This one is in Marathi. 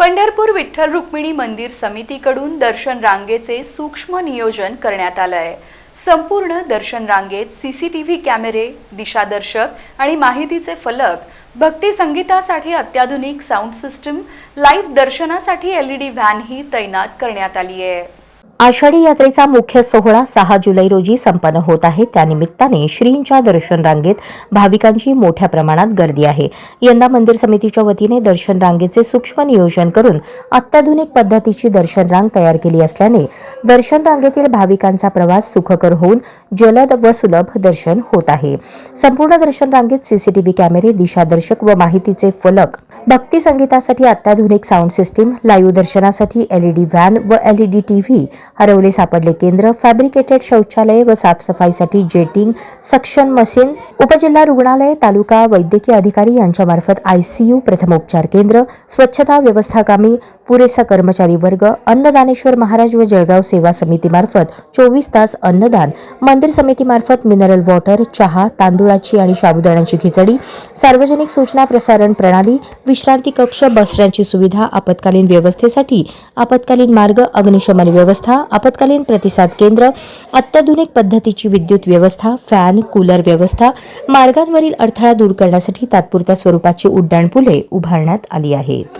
पंढरपूर विठ्ठल रुक्मिणी मंदिर समितीकडून दर्शन रांगेचे सूक्ष्म नियोजन करण्यात आलं आहे. संपूर्ण दर्शन रांगेत सीसीटीव्ही कॅमेरे दिशादर्शक आणि माहितीचे फलक भक्ती संगीतासाठी अत्याधुनिक साऊंड सिस्टम लाईव्ह दर्शनासाठी एलईडी व्हॅन ही तैनात करण्यात आली आहे. आषाढी यात्रेचा मुख्य सोहळा सहा जुलै रोजी संपन्न होत आहे. त्यानिमित्ताने श्रींच्या दर्शन रांगेत भाविकांची मोठ्या प्रमाणात गर्दी आहे. यंदा मंदिर समितीच्या वतीने दर्शन रांगेचे सूक्ष्म नियोजन करून अत्याधुनिक पद्धतीची दर्शन रांग तयार केली असल्याने दर्शन रांगेतील भाविकांचा प्रवास सुखकर होऊन जलद व सुलभ दर्शन होत आहे. संपूर्ण दर्शन रांगेत सीसीटीव्ही कॅमेरे दिशादर्शक व माहितीचे फलक भक्ती संगीतासाठी अत्याधुनिक साऊंड सिस्टीम लाईव्ह दर्शनासाठी एलईडी व्हॅन व एलईडी टीव्ही हरवले सापडले केंद्र. फॅब्रिकेटेड शौचालय व साफसफाईसाठी जेटिंग सक्शन मशीन उपजिल्हा रुग्णालय तालुका वैद्यकीय अधिकारी यांच्यामार्फत आयसीयू प्रथमोपचार केंद्र स्वच्छता व्यवस्थाकामी पुरेसा कर्मचारी वर्ग अन्नदानेश्वर महाराज व जळगाव सेवा समितीमार्फत चोवीस तास अन्नदान मंदिर समितीमार्फत मिनरल वॉटर चहा तांदुळाची आणि साबुदाण्याची खिचडी सार्वजनिक सूचना प्रसारण प्रणाली विश्रांती कक्ष बसण्याची सुविधा आपत्कालीन व्यवस्थेसाठी आपत्कालीन मार्ग अग्निशमन व्यवस्था आपत्कालीन प्रतिसाद केंद्र अत्याधुनिक पद्धतीची विद्युत व्यवस्था फॅन कूलर व्यवस्था मार्गांवरील अडथळा दूर करण्यासाठी तात्पुरत्या स्वरूपाची उड्डाणपुले उभारण्यात आली आहेत.